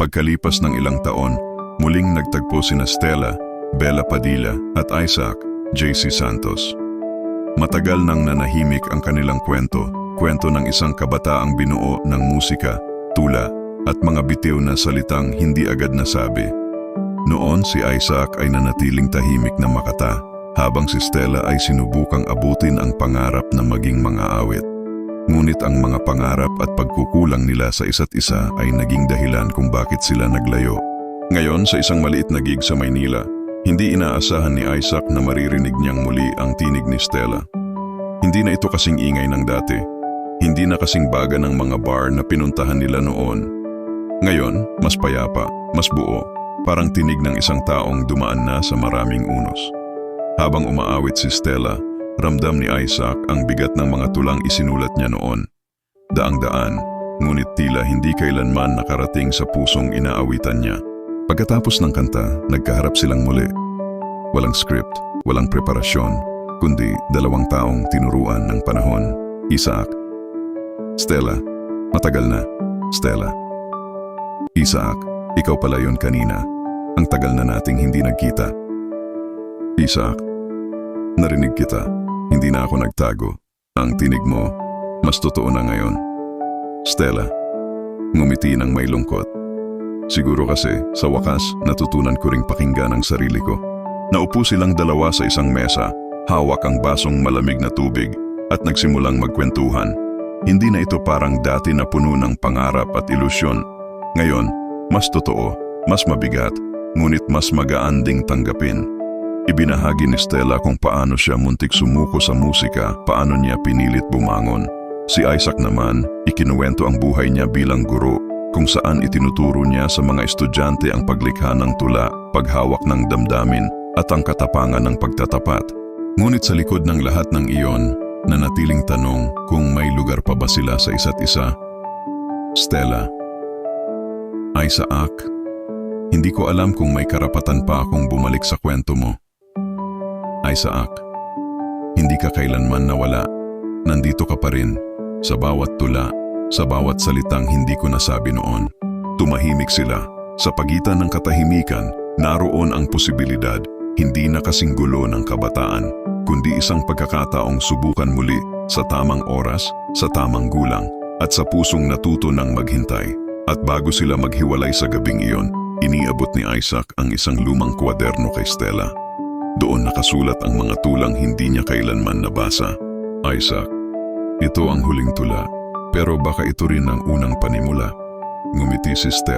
Pagkalipas ng ilang taon, muling nagtagpo sina Stella, Bella Padilla at Isaac, JC Santos. Matagal nang nanahimik ang kanilang kwento, kwento ng isang kabataang binuo ng musika, tula at mga bitiw na salitang hindi agad nasabi. Noon si Isaac ay nanatiling tahimik na makata, habang si Stella ay sinubukang abutin ang pangarap na maging mga awit. Ngunit ang mga pangarap at pagkukulang nila sa isa't isa ay naging dahilan kung bakit sila naglayo. Ngayon sa isang maliit na gig sa Maynila, hindi inaasahan ni Isaac na maririnig niyang muli ang tinig ni Stella. Hindi na ito kasing ingay ng dati. Hindi na kasing baga ng mga bar na pinuntahan nila noon. Ngayon, mas payapa, mas buo, parang tinig ng isang taong dumaan na sa maraming unos. Habang umaawit si Stella, ramdam ni Isaac ang bigat ng mga tulang isinulat niya noon. Daang-daan, ngunit tila hindi kailanman nakarating sa pusong inaawitan niya. Pagkatapos ng kanta, nagkaharap silang muli. Walang script, walang preparasyon, kundi dalawang taong tinuruan ng panahon. Isaac. Stella. Matagal na. Stella. Isaac, ikaw pala yon kanina. Ang tagal na nating hindi nagkita. Isaac, narinig kita. Hindi na ako nagtago. Ang tinig mo, mas totoo na ngayon. Stella, ngumiti ng may lungkot. Siguro kasi, sa wakas, natutunan ko ring pakinggan ang sarili ko. Naupo silang dalawa sa isang mesa, hawak ang basong malamig na tubig, at nagsimulang magkwentuhan. Hindi na ito parang dati na puno ng pangarap at ilusyon. Ngayon, mas totoo, mas mabigat, ngunit mas magaan ding tanggapin. Ibinahagi ni Stella kung paano siya muntik sumuko sa musika, paano niya pinilit bumangon. Si Isaac naman, ikinuwento ang buhay niya bilang guro, kung saan itinuturo niya sa mga estudyante ang paglikha ng tula, paghawak ng damdamin, at ang katapangan ng pagtatapat. Ngunit sa likod ng lahat ng iyon, nanatiling tanong kung may lugar pa ba sila sa isa't isa. Stella, Isaac, hindi ko alam kung may karapatan pa akong bumalik sa kwento mo. Isaac, hindi ka kailanman nawala. Nandito ka pa rin, sa bawat tula, sa bawat salitang hindi ko nasabi noon. Tumahimik sila. Sa pagitan ng katahimikan, naroon ang posibilidad, hindi na kasing gulo ng kabataan, kundi isang pagkakataong subukan muli sa tamang oras, sa tamang gulang, at sa pusong natuto ng maghintay. At bago sila maghiwalay sa gabing iyon, iniabot ni Isaac ang isang lumang kwaderno kay Stella. Doon nakasulat ang mga tulang hindi niya kailanman nabasa. Isaac, ito ang huling tula, pero baka ito rin ang unang panimula. Ngumiti si Stella.